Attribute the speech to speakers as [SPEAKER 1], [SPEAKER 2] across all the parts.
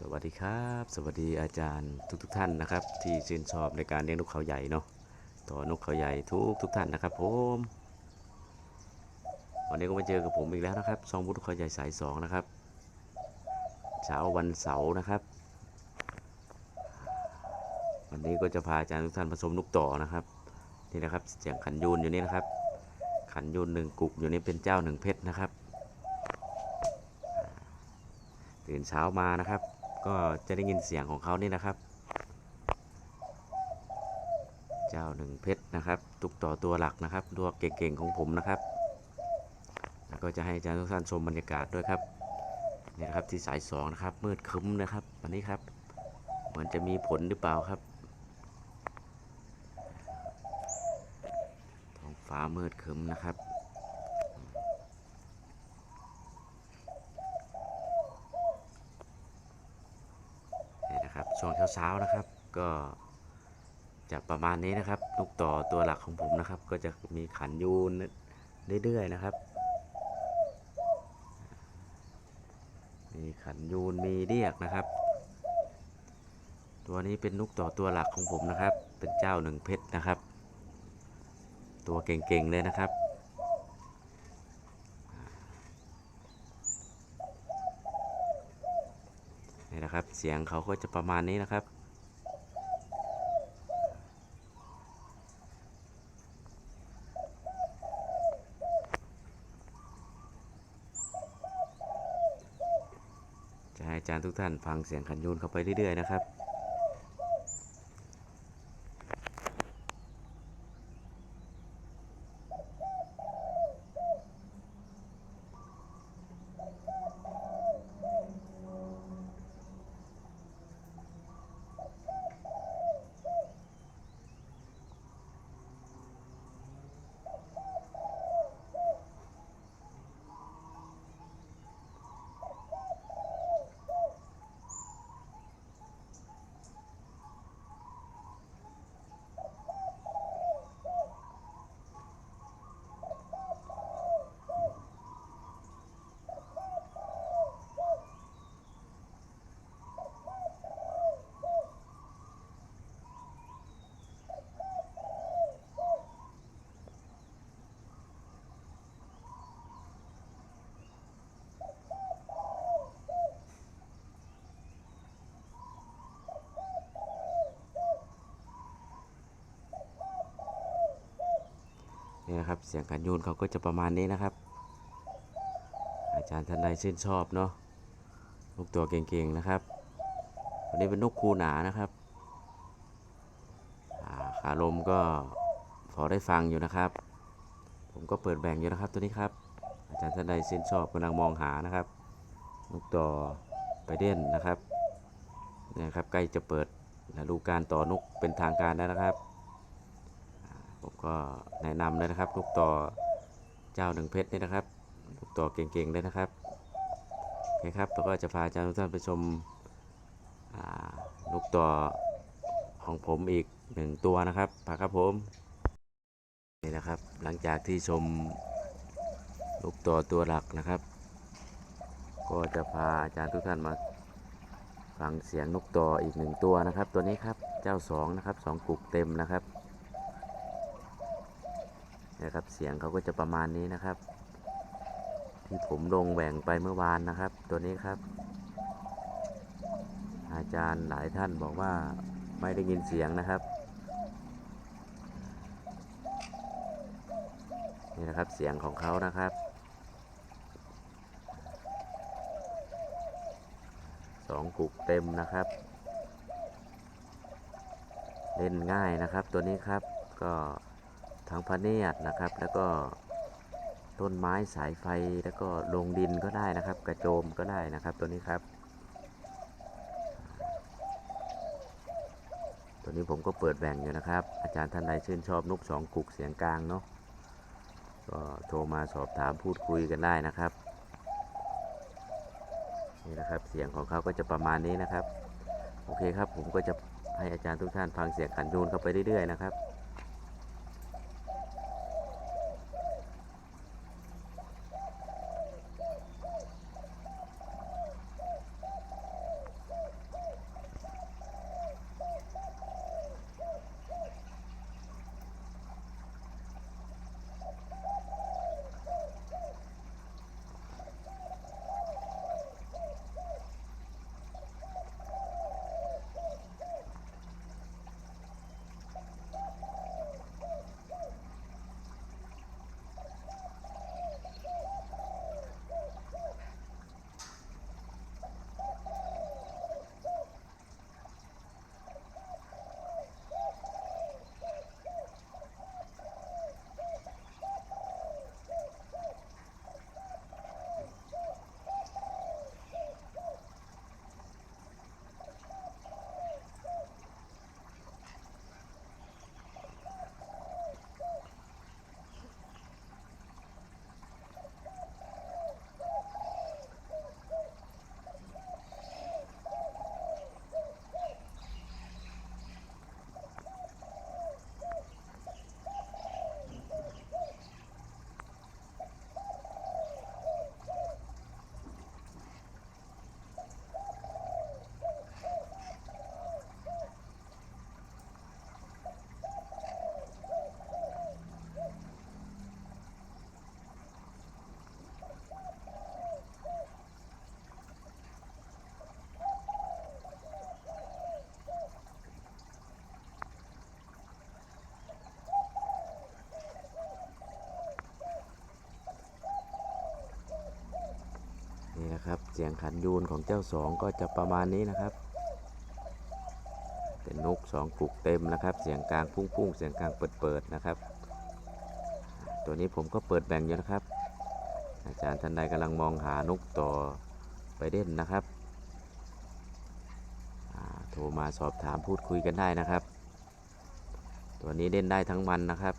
[SPEAKER 1] สวัสดีครับ สวัสดีอาจารย์ทุกทท่านนะครับ ที่ชื่นชอบในการเลี้ยงนกเขาใหญ่เนาะต่อนกเขาใหญ่ทุกทุกท่านนะครับผมวันนี้ก็มาเจอกับผมอีกแล้วนะครับซองบุตรเขาใหญ่สายสองนะครับเช้าวันเสาร์นะครับ วันนี้ก็จะพาอาจารย์ทุกท่านผสมนกต่อนะครับนี่นะครับเสียงขันยูนอยู่นี่นะครับ ขันยูนหนึ่งกุกอยู่นี่เป็นเจ้าหนึ่งเพชรนะครับตื่นเช้ามานะครับ ก็จะได้ยินเสียงของเขานี่นะครับ เจ้าหนึ่งเพชรนะครับตุกต่อตัวหลักนะครับตัวเก่งๆของผมนะครับ แล้วก็จะให้อาจารย์ทุกท่านชมบรรยากาศด้วยครับนี่นะครับที่สายสองนะครับมืดคึ้มนะครับวันนี้ครับเหมือนจะมีผลหรือเปล่าครับท้องฟ้ามืดคึ้มนะครับ นี่นะครับช่วง เช้าๆนะครับ ก็จะประมาณนี้นะครับลูกต่อตัวหลักของผมนะครับ ก็จะมีขันยูนเรื่อยๆนะครับ มีขันยูนมีเรียกนะครับ ตัวนี้เป็นลูกต่อตัวหลักของผมนะครับ เป็นเจ้าหนึ่งเพชรนะครับ ตัวเก่งๆเลยนะครับ นี่นะครับ เสียงเขาก็จะประมาณนี้นะครับ จะให้อาจารย์ทุกท่านฟังเสียงขันยูนเข้าไปเรื่อยๆนะครับ นี่นะครับ เสียงขันยูนเขาก็จะประมาณนี้นะครับ อาจารย์ท่านใดชื่นชอบเนาะนกตัวเก่งๆนะครับวันนี้เป็นนกคูหนานะครับาขาลมก็พอได้ฟังอยู่นะครับ ผมก็เปิดแบ่งอยู่นะครับตัวนี้ครับ อาจารย์ท่านใดชื่นชอบกำลังมองหานะครับนกต่อไปเด่นนะครับเนี่ยครับ ใกล้จะเปิดฤดูการต่อนกเป็นทางการแล้วนะครับ ผมก็แนะนำเลยนะครับ ลูกต่อเจ้าหนึ่งเพชรนี่นะครับ ลูกต่อเก่งๆเลยนะครับโอเคครับแล้วก็จะพาอาจารย์ทุกท่านไปชมลูกต่อของผมอีกหนึ่งตัวนะครับพาครับผมนี่นะครับ หลังจากที่ชมลูกต่อตัวหลักนะครับ ก็จะพาอาจารย์ทุกท่านมาฟังเสียงนกต่ออีกหนึ่งตัวนะครับ ตัวนี้ครับเจ้าสองนะครับสองกุกเต็มนะครับ นะครับ เสียงเขาก็จะประมาณนี้นะครับ ที่ผมลงแหว่งไปเมื่อวานนะครับ ตัวนี้ครับ อาจารย์หลายท่านบอกว่าไม่ได้ยินเสียงนะครับนี่นะครับเสียงของเขานะครับสองกุกเต็มนะครับ เล่นง่ายนะครับตัวนี้ครับก็ ทั้งพะเนียดนะครับ แล้วก็ต้นไม้สายไฟแล้วก็ลงดินก็ได้นะครับ กระโจมก็ได้นะครับตัวนี้ครับ ตัวนี้ผมก็เปิดแบ่งอยู่นะครับ อาจารย์ท่านใดชื่นชอบนกสองกุกเสียงกลางเนาะก็โทรมาสอบถามพูดคุยกันได้นะครับนี่นะครับเสียงของเขาก็จะประมาณนี้นะครับ โอเคครับผมก็จะให้อาจารย์ทุกท่านฟังเสียงขันยูนเข้าไปเรื่อยๆนะครับ เสียงขันยูนของเจ้าสองก็จะประมาณนี้นะครับ เป็นนกสองกุกเต็มนะครับ เสียงกลางพุ่งๆ เสียงกลางเปิดๆนะครับ ตัวนี้ผมก็เปิดแบ่งอยู่นะครับ อาจารย์ท่านใดกำลังมองหานกต่อไปเด่นนะครับโทรมาสอบถามพูดคุยกันได้นะครับ ตัวนี้เล่นได้ทั้งวันนะครับ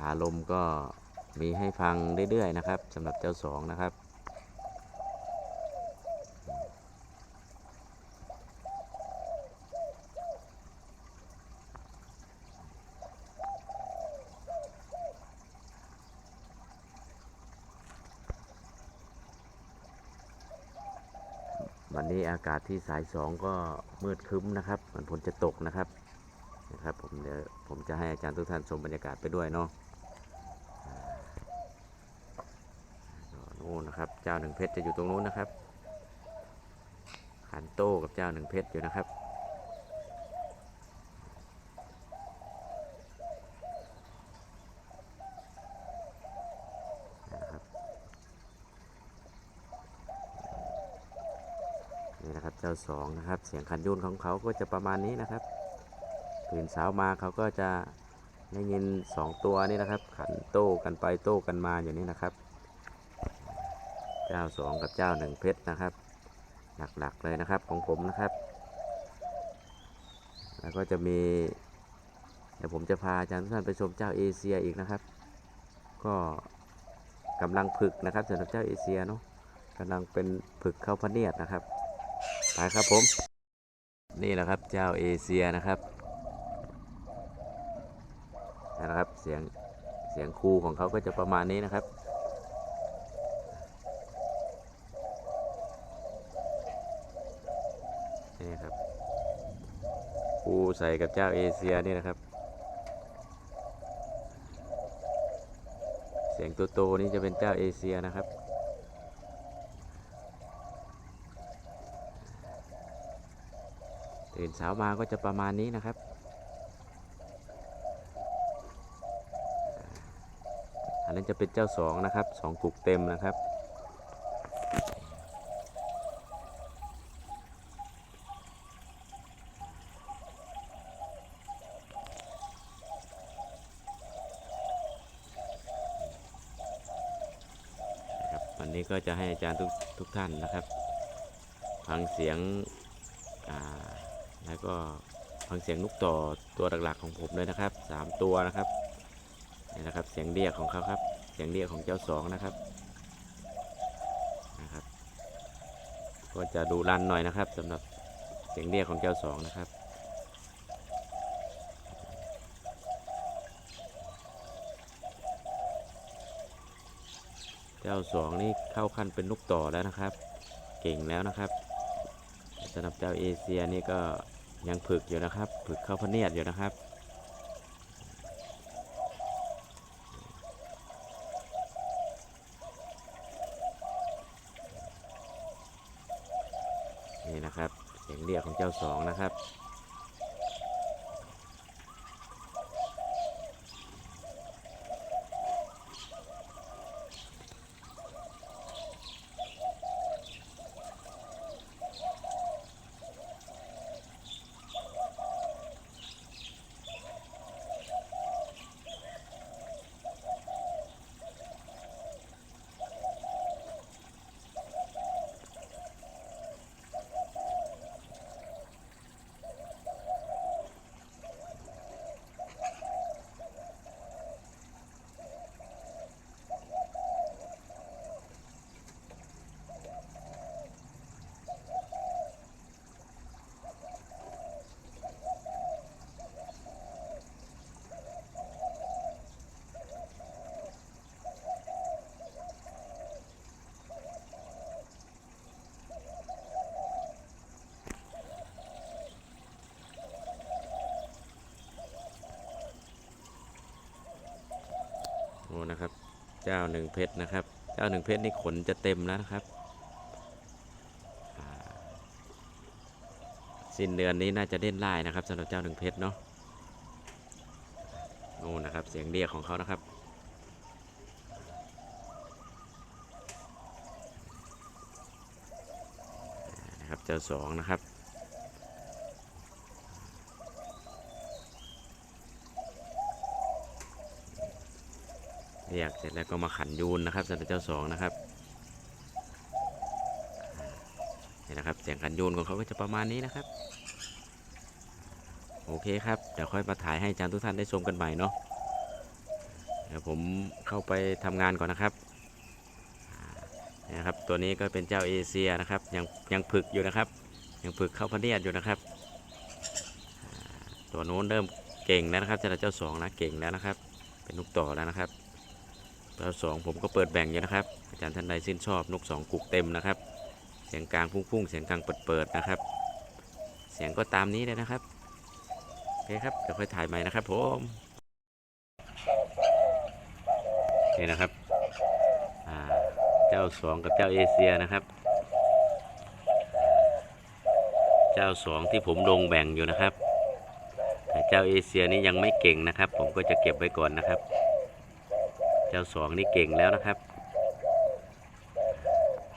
[SPEAKER 1] ขา ลมก็มีให้ฟังเรื่อยๆนะครับสำหรับเจ้าสองนะครับ วันนี้อากาศที่สายสองก็มืดครึ้มนะครับมือนฝนจะตกนะครับนะครับผมเดี๋ยวผมจะให้อาจารย์ทุกท่านชมบรรยากาศไปด้วยเนาะอ่าโนะครับ เจ้าหนึ่งเพชรจะอยู่ตรงนู้นนะครับขันโต้กับเจ้าหนึ่งเพชรอยู่นะครับ นี่นะครับเจ้าสองนะครับ เสียงคันยุ่นของเขาก็จะประมาณนี้นะครับตื่นเช้ามาเขาก็จะได้ยินสองตัวนี่นะครับ ขันโต้กันไปโต้กันมาอย่างนี้นะครับ เจ้าสองกับเจ้าหนึ่งเพชรนะครับ หลักๆเลยนะครับของผมนะครับ แล้วก็จะมีเดี๋ยวผมจะพาอาจารย์ทุกท่านไปชมเจ้าเอเชียอีกนะครับ ก็กำลังผึกนะครับสำหรับเจ้าเอเชียเนาะกำลังเป็นผึกเข้าพเนียดนะครับไปครับผม นี่แหละครับเจ้าเอเชียนะครับนะครับเสียงเสียงคูของเขาก็จะประมาณนี้นะครับ นี่ครับ คูใส่กับเจ้าเอเชียนี่นะครับ เสียงตัวโตนี่จะเป็นเจ้าเอเชียนะครับ ตื่นเช้ามาก็จะประมาณนี้นะครับอันนั้นจะเป็นเจ้าสองนะครับสองกุกเต็มนะครับ นะครับ วันนี้ก็จะให้อาจารย์ทุกทุกท่านนะครับ ฟังเสียงแล้วก็ฟังเสียงนกต่อตัวหลักๆของผมเลยนะครับสามตัวนะครับนี่นะครับเสียงเรียกของเขาครับ เสียงเรียกของเจ้าสองนะครับนะครับ ก็จะดูรันหน่อยนะครับสำหรับเสียงเรียกของเจ้าสองนะครับ เจ้าสองนี่เข้าขั้นเป็นนกต่อแล้วนะครับ เก่งแล้วนะครับสำหรับเจ้าเอเชียนี่ก็ยังผึกอยู่นะครับผึกเข้าพเนียดอยู่นะครับนี่นะครับเสียงเรียกของเจ้าสองนะครับ เจ้าหนึ่งเพชรนะครับ เจ้าหนึ่งเพชรนี่ขนจะเต็มแล้วนะครับ สิ้นเดือนนี้น่าจะเล่นไล่นะครับสำหรับเจ้าหนึ่งเพชรเนาะโน่นนะครับเสียงเรียกของเขานะครับนะครับเจ้าสองนะครับ เสร็จแล้วก็มาขันยูนนะครับสำหรับเจ้าสองนะครับนี่นะครับเสียงขันยูนของเขาก็จะประมาณนี้นะครับ โอเคครับเดี๋ยวค่อยมาถ่ายให้อาจารย์ทุกท่านได้ชมกันใหม่เนาะเดี๋ยวผมเข้าไปทำงานก่อนนะครับนี่นะครับตัวนี้ก็เป็นเจ้าเอเชียนะครับยังยังผึกอยู่นะครับ ยังผึกเข้าพเนียดอยู่นะครับ ตัวโน้นเริ่มเก่งแล้วนะครับสำหรับเจ้าสองนะเก่งแล้วนะครับ เป็นนกต่อแล้วนะครับ ตัวสองผมก็เปิดแบ่งอยู่นะครับ อาจารย์ท่านใดชื่นชอบนกสองกุกเต็มนะครับ เสียงกลางพุ่งๆเสียงกลางเปิดๆนะครับ เสียงก็ตามนี้เลยนะครับโอเคครับเดี๋ยวค่อยถ่ายใหม่นะครับผมนี่นะครับเจ้าสองกับเจ้าเอเชียนะครับเจ้าสองที่ผมลงแบ่งอยู่นะครับแต่เจ้าเอเชียนี่ยังไม่เก่งนะครับ ผมก็จะเก็บไว้ก่อนนะครับ เจ้าสองนี่เก่งแล้วนะครับ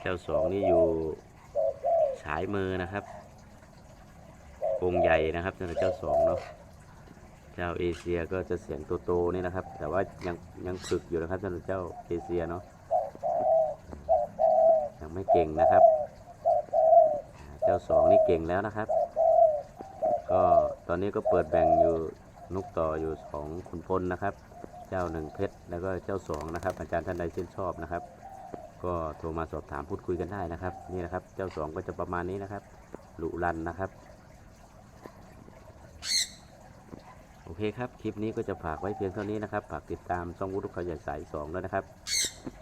[SPEAKER 1] เจ้าสองนี่อยู่ฉายมือนะครับวงใหญ่นะครับสำหรับเจ้าสองเนาะ เจ้าเอเชียก็จะเสียงโตๆนี่นะครับ แต่ว่ายังยังฝึกอยู่นะครับสำหรับเจ้าเอเชียเนาะ ยังไม่เก่งนะครับ เจ้าสองนี่เก่งแล้วนะครับ ก็ตอนนี้ก็เปิดแบ่งอยู่นุกต่ออยู่สองขุนพลนะครับ เจ้าหนึ่งเพชรแล้วก็เจ้าสองนะครับ อาจารย์ท่านใดชื่นชอบนะครับ ก็โทรมาสอบถามพูดคุยกันได้นะครับ นี่นะครับ เจ้าสองก็จะประมาณนี้นะครับลุรันนะครับ โอเคครับ คลิปนี้ก็จะฝากไว้เพียงเท่านี้นะครับฝากติดตามช่องวุฒิเขาใหญ่สายสองด้วยนะครับ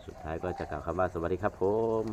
[SPEAKER 1] สุดท้ายก็จะกล่าวคำว่าสวัสดีครับผม